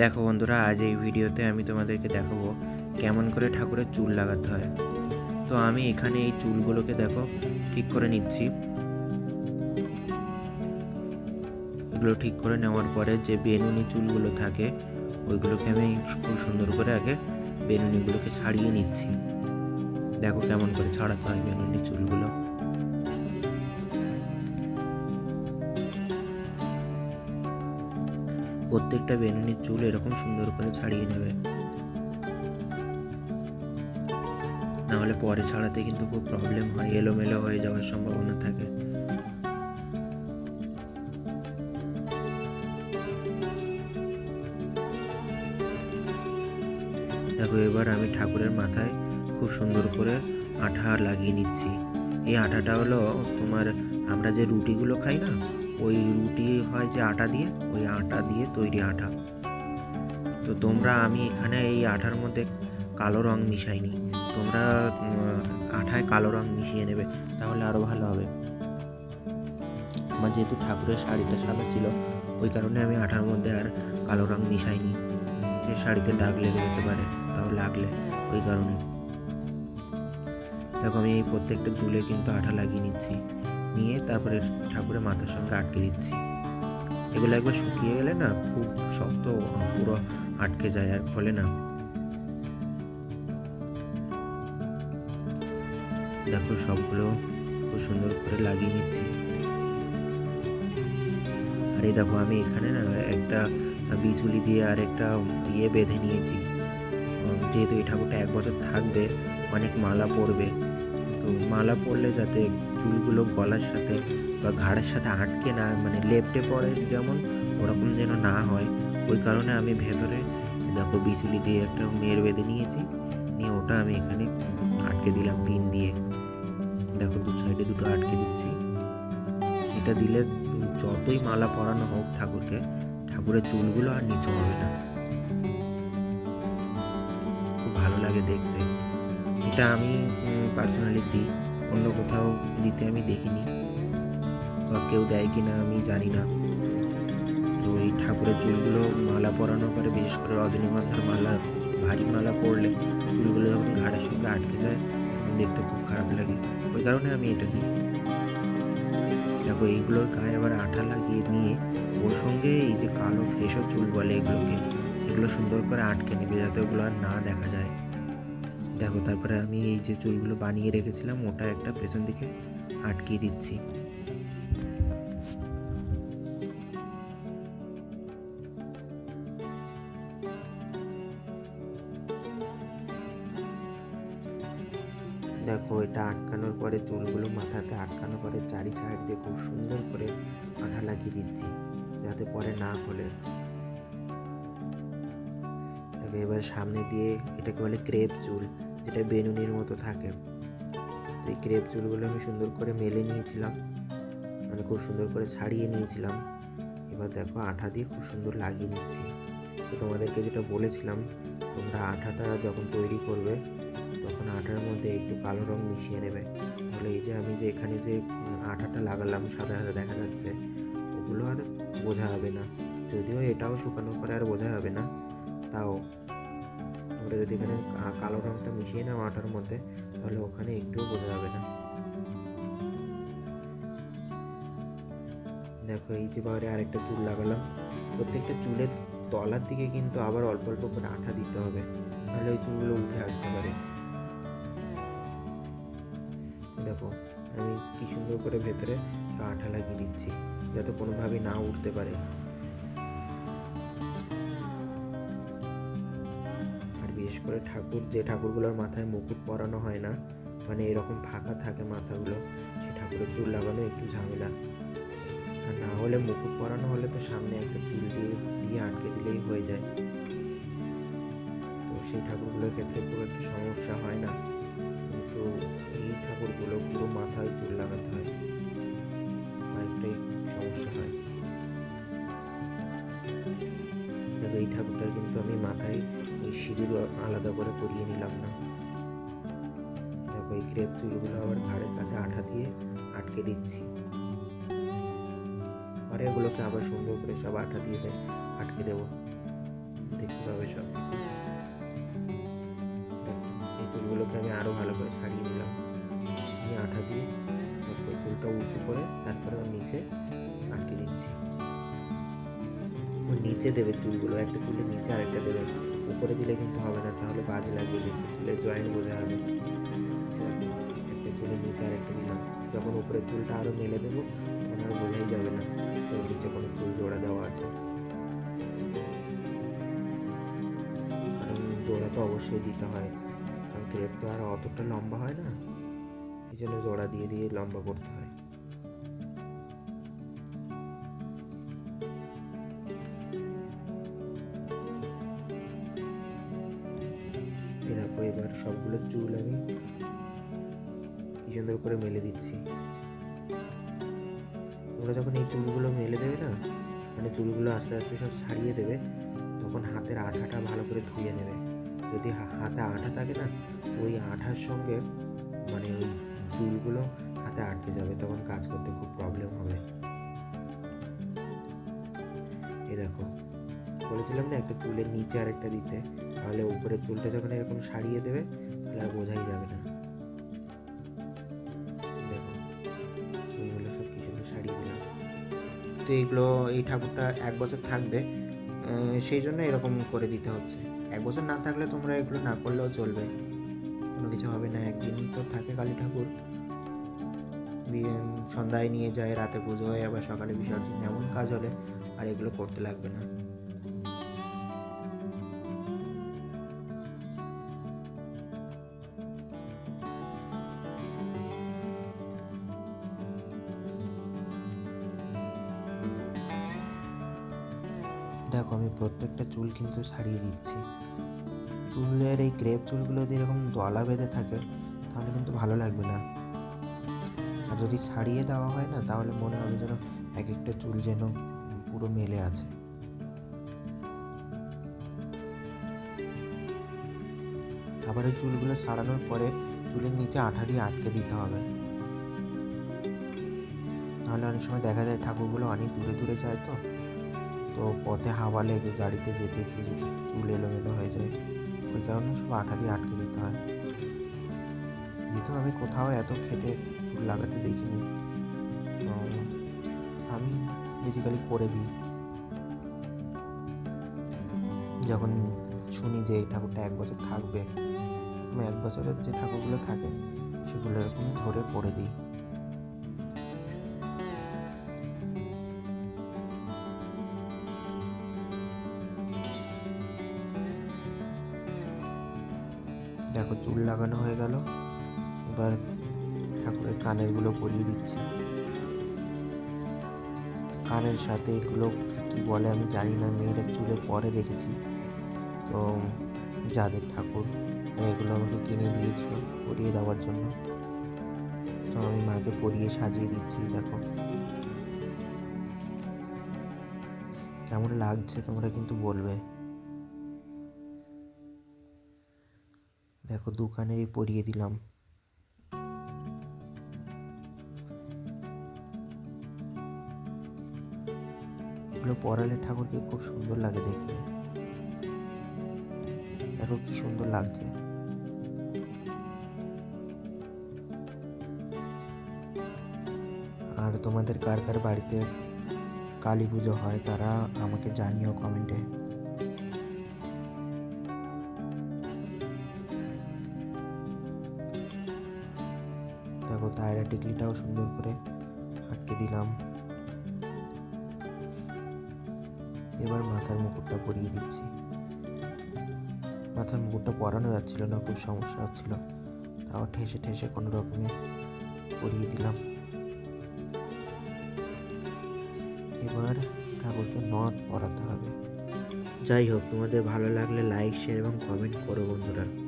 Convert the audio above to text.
দেখো বন্ধুরা, আজ এই ভিডিওতে আমি তোমাদেরকে দেখাবো কেমন করে ঠাকুরের চুল লাগাতে হয়। তো আমি এখানে এই চুলগুলোকে দেখো, ঠিক করে নিচ্ছি। এগুলো ঠিক করে নেওয়ার পরে যে বেনুনি চুলগুলো থাকে, ওইগুলোকে আমি খুব সুন্দর করে আগে বেনুনিগুলোকে ছাড়িয়ে নিচ্ছি। দেখো কেমন করে ছাড়াতে হয় বেনুনি চুলগুলো। প্রত্যেকটা বেনুনির চুল এরকম সুন্দর করে ছাড়িয়ে নেবে। নাহলে পরে ছাড়াতে কিন্তু খুব প্রবলেম হয়, এলোমেলো হয়ে যাওয়ার সম্ভাবনা থাকে। দেখো এবার আমি ঠাকুরের মাথায় খুব সুন্দর করে আঠা লাগিয়ে নিচ্ছি। এই আঠাটা হলো তোমার, আমরা যে রুটিগুলো খাই না ওই রুটি হয় যে আটা দিয়ে, ওই আটা দিয়ে তৈরি আটা। তো তোমরা, আমি এখানে এই আঠার মধ্যে কালো রং মিশাইনি। তোমরা আঠায় কালো রং মিশিয়ে নেবে, তাহলে আরও ভালো হবে। আমার যেহেতু ঠাকুরের শাড়িটা সাদা ছিল, ওই কারণে আমি আঠার মধ্যে আর কালো রং মিশাইনি। যে শাড়িতে দাগ লেগে যেতে পারে, তাও লাগলে ওই কারণে। দেখো, আমি এই প্রত্যেকটা চুলে কিন্তু আঠা লাগিয়ে নিচ্ছি। নিয়ে তারপরে ঠাকুরের মাথার সঙ্গে আটকে দিচ্ছি। এগুলো একবার শুকিয়ে গেলে না খুব শক্ত পুরো আটকে যায় আর খোলে না। দেখো সবগুলো খুব সুন্দর করে লাগিয়ে নিচ্ছি। আর এই দেখো আমি এখানে না একটা বিজুলি দিয়ে আর একটা ইয়ে বেঁধে নিয়েছি। যেহেতু এই ঠাকুরটা এক বছর থাকবে, অনেক মালা পড়বে তো মালা পরলে যাতে চুলগুলো গলার সাথে বা ঘাড়ের সাথে আটকে না মানে লেপটে পড়ে যেমন ওরকম যেন না হয়। ওই কারণে আমি ভেতরে দেখো বিচুলি দিয়ে একটা মেয়ের বেঁধে নিয়েছি। নিয়ে ওটা আমি এখানে আটকে দিলাম পিন দিয়ে। দেখো দু সাইডে দুটো আটকে দিচ্ছি। এটা দিলে যতই মালা পরানো হোক ঠাকুরকে, ঠাকুরের চুলগুলো আর নিচু হবে না। খুব ভালো লাগে দেখতে। এটা আমি পার্সোনালি দিই অন্য কোথাও দিতে আমি দেখিনি। বা কেউ দেয় কি না আমি জানি না। তো এই ঠাকুরের চুলগুলো মালা পরানোর পরে, বিশেষ করে রজনীগন্ধার মালা, ভারী মালা পরলে চুলগুলো যখন ঘাড়ের সঙ্গে আটকে যায়, তখন দেখতে খুব খারাপ লাগে। ওই কারণে আমি এটা দিই। দেখো, এইগুলোর গায়ে আবার আঠা লাগিয়ে নিয়ে, ওর সঙ্গে এই যে কালো ফেসো চুল বলে এগুলোকে, এগুলো সুন্দর করে আটকে নেবে যাতে ওগুলো আর না দেখা যায়। দেখো, তারপরে আমি এই যে চুলগুলো বানিয়ে রেখেছিলাম, ওটা একটা পেছন দিকে আটকিয়ে দিচ্ছি। দেখো, এটা আটকানোর পরে, চুলগুলো মাথাতে আটকানোর পরে, চারি সাইড দিয়ে খুব সুন্দর করে আঠা লাগিয়ে দিচ্ছি, যাতে পরে না খোলে। দেখো এবার সামনে দিয়ে এটাকে বলে ক্রেপ চুল, যেটা বেনুনির মতো থাকে। তো এই ক্রেপ চুলগুলো আমি সুন্দর করে মেলে নিয়েছিলাম। মানে খুব সুন্দর করে ছাড়িয়ে নিয়েছিলাম। এবার দেখো আঠা দিয়ে খুব সুন্দর লাগিয়ে নিচ্ছি। তো তোমাদেরকে যেটা বলেছিলাম, তোমরা আঠাটা যখন তৈরি করবে, তখন আঠার মধ্যে একটু কালো রং মিশিয়ে নেবে। তাহলে এই যে আমি যে এখানে যে আঠাটা লাগালাম, সাদা সাদা দেখা যাচ্ছে, ওগুলো আর বোঝা যাবে না। যদিও এটাও শুকানোর পরে আর বোঝা যাবে না, তাও তোমরা যদি এখানে কালো রংটা মিশিয়ে নাও আঠার মধ্যে, তাহলে ওখানে একটুও বোঝা যাবে না। দেখো, এই যে আরেকটা চুল লাগালাম। প্রত্যেকটা চুলের তলার দিকে কিন্তু আবার অল্প অল্প করে আঠা দিতে হবে। তাহলে ওই চুলগুলো উঠে আসতে পারে। দেখো, আমি কি সুন্দর করে ভেতরে আঠা লাগিয়ে দিচ্ছি, যাতে কোনোভাবে না উঠতে পারে। করে ঠাকুর, যে ঠাকুরগুলোর মাথায় মুকুট পরানো হয় না মানে এরকম ফাঁকা থাকে মাথাগুলো, সেই ঠাকুরের চুল লাগানো একটু ঝামেলা। আর না হলে মুকুট পরানো হলে তো সামনে একটা চুল দিয়ে দিয়ে আটকে দিলেই হয়ে যায়। তো সেই ঠাকুরগুলোর ক্ষেত্রে খুব একটা সমস্যা হয় না। কিন্তু এই ঠাকুরগুলো পুরো মাথায় চুল লাগাতে হয়। অনেকটাই সমস্যা হয়। সিঁদুর আলাদা করে পরিয়ে নিলাম না। দেখো এই ক্রেপ চুলগুলো আবার ঘাড়ের কাছে আঠা দিয়ে আটকে দিচ্ছি। পরে এগুলোকে আবার সুন্দর করে সব আঠা দিয়ে আটকে দেবো। দেখতে পাবে সব এই চুলগুলোকে আমি আরও ভালো করে ছাড়িয়ে নিলাম। নিয়ে আঠা দিয়ে চুলটা উঁচু করে তারপরে ওর নিচে আটকে দিচ্ছি। ওর নিচে দেবে চুলগুলো, একটা চুলের নিচে আরেকটা দেবে। উপরে দিলে কিন্তু হবে না, তাহলে বাজে লাগবে দেখতে। চুলের জয়েন্ট বোঝা হবে। একটা চুলের নিচে আরেকটা দিলাম। যখন উপরে চুলটা আরও মেলে দেবো, তখন আর বোঝাই যাবে না। তো নিচে কোনো চুল জোড়া দেওয়া আছে। জোড়া তো অবশ্যই দিতে হয়। কারণ ক্রেপ তো আর অতটা লম্বা হয় না। এই জন্য জোড়া দিয়ে দিয়ে লম্বা করতে হয়। সবগুলো চুল আমি কি সুন্দর করে মেলে দিচ্ছি। তোমরা যখন এই চুলগুলো মেলে দেবে না মানে চুলগুলো আস্তে আস্তে সব ছাড়িয়ে দেবে, তখন হাতের আঠাটা ভালো করে ধুয়ে নেবে। যদি হাতে আঠা থাকে না, ওই আঠার সঙ্গে মানে ওই চুলগুলো হাতে আটকে যাবে, তখন কাজ করতে খুব প্রবলেম হবে। এই দেখো বলেছিলাম না, একটা চুলের নিচে আর একটা দিতে। তাহলে উপরের চুলটা যখন এরকম সারিয়ে দেবে, তাহলে আর বোঝাই যাবে না। সারিয়ে দিলাম। তো এইগুলো, এই ঠাকুরটা এক বছর থাকবে সেই জন্য এরকম করে দিতে হচ্ছে। এক বছর না থাকলে তোমরা এগুলো না করলেও চলবে। কোনো কিছু হবে না, একদিন তো থাকে কালী ঠাকুর। সন্ধ্যায় নিয়ে যায়, রাতে পুজো হয়, আবার সকালে বিসর্জন, এমন কাজ হলে আর এগুলো করতে লাগবে না। দেখো, আমি প্রত্যেকটা চুল কিন্তু সারিয়ে দিচ্ছি। চুলের এই গ্রেপ চুলগুলো যদি এরকম দলা বেঁধে থাকে, তাহলে কিন্তু ভালো লাগবে না। আর যদি ছাড়িয়ে দেওয়া হয় না, তাহলে মনে হবে যেন এক একটা চুল যেন পুরো মেলে আছে। আবার ওই চুলগুলো সারানোর পরে চুলের নিচে আঠা দিয়ে আটকে দিতে হবে। নাহলে অনেক সময় দেখা যায় ঠাকুরগুলো অনেক দূরে দূরে যায় তো তো পথে হাওয়া লেগে গাড়িতে যেতে গিয়ে চুল এলোমেলো হয়ে যায়, ওই কারণে সব আঠা দিয়ে আটকে দিতে হয়। যেহেতু আমি কোথাও এত খেটে চুল লাগাতে দেখিনি, তো আমি বেসিক্যালি করে দিই। যখন শুনি যে এই ঠাকুরটা এক বছর থাকবে, আমি এক বছরের যে ঠাকুরগুলো থাকে, সেগুলো এরকম ধরে করে দিই। চুল লাগানো হয়ে গেল। এবার ঠাকুরের কানেরগুলো পরিয়ে দিচ্ছি। কানের সাথে এগুলো কি বলে আমি জানি না মেয়েরা চুলে পরে দেখেছি। তো যাদের ঠাকুর এগুলো আমাকে কিনে দিয়েছিল পরিয়ে দেওয়ার জন্য। তো আমি মাকে পরিয়ে সাজিয়ে দিচ্ছি, দেখো। কেমন লাগছে তোমরা কিন্তু বলবে। দেখো দোকানেরই পরিয়ে দিলাম। এগুলো পরালে ঠাকুরকে খুব সুন্দর লাগে দেখতে। দেখো কি সুন্দর লাগছে। আর তোমাদের কার কার বাড়িতে কালী পুজো হয় তারা আমাকে জানিও কমেন্টে। দেখো দায়রা টিকলিটাও সুন্দর করে আটকে দিলাম। এবার মাথার মুকুটটা পরিয়ে দিচ্ছি। মাথার মুকুটটা পরানো যাচ্ছিল না, খুব সমস্যা হচ্ছিল। তাও ঠেসে ঠেসে কোনো রকমে পরিয়ে দিলাম। এবার ঠাকুরকে নথ পরাতে হবে। যাই হোক, তোমাদের ভালো লাগলে লাইক শেয়ার এবং কমেন্ট করো বন্ধুরা।